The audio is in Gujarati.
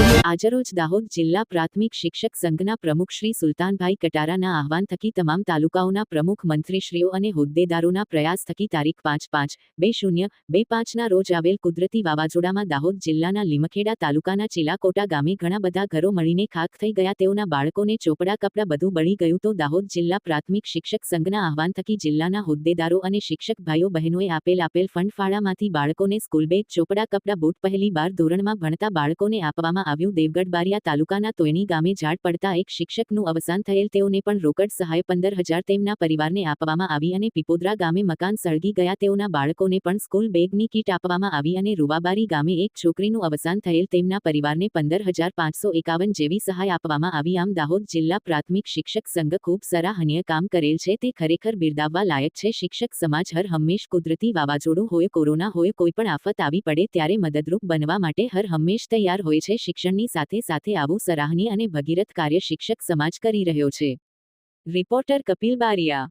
આજરોજ દાહોદ જિલ્લા પ્રાથમિક શિક્ષક સંઘના પ્રમુખ શ્રી સુલતાનભાઈ કટારાના આહવાન થકી તમામ તાલુકાઓના પ્રમુખ મંત્રીશ્રીઓ અને હોદ્દેદારોના પ્રયાસ થકી તારીખ પાંચ પાંચ બે શૂન્ય બે પાંચના રોજ આવેલ કુદરતી વાવાઝોડામાં દાહોદ જિલ્લાના લીમખેડા તાલુકાના ચિલાકોટા ગામે ઘણા બધા ઘરો મળીને ખાક થઈ ગયા. તેઓના બાળકોને ચોપડા, કપડા બધું બળી ગયું તો દાહોદ જિલ્લા પ્રાથમિક શિક્ષક સંઘના આહવાન થકી જિલ્લાના હોદ્દેદારો અને શિક્ષક ભાઈઓ બહેનોએ આપેલ આપેલ ફંડ ફાળામાંથી બાળકોને સ્કૂલ બેગ, ચોપડા, કપડા, બૂટ પહેલી બાર ધોરણમાં ભણતા બાળકોને આપવામાં આવ્યું દેવગઢ બારિયા તાલુકાના તોયણી ગામે ઝાડ પડતા એક શિક્ષકનું અવસાન થયેલ તેઓને પણ રોકડ સહાય પંદર હજાર તેમના પરિવારને આપવામાં આવી અને પીપોદરા ગામે મકાન સળગી ગયા તેઓના બાળકોને પણ સ્કૂલ બેગની કીટ આપવામાં આવી અને રૂવાબારી ગામે એક છોકરીનું અવસાન થયેલ તેમના પરિવારને પંદર હજાર પાંચસો એકાવન જેવી સહાય આપવામાં આવી. આમ દાહોદ જિલ્લા પ્રાથમિક શિક્ષક સંઘ ખૂબ સરાહનીય કામ કરેલ છે. તે ખરેખર બિરદાવવા લાયક છે. શિક્ષક સમાજ હર હંમેશ કુદરતી વાવાઝોડું હોય, કોરોના હોય, કોઈ પણ આફત આવી પડે ત્યારે મદદરૂપ બનવા માટે હર હંમેશ તૈયાર હોય છે. શિક્ષણની સાથે સાથે આવું સરાહનીય અને ભગીરથ કાર્ય શિક્ષક સમાજ કરી રહ્યો છે. રિપોર્ટર કપિલ બારિયા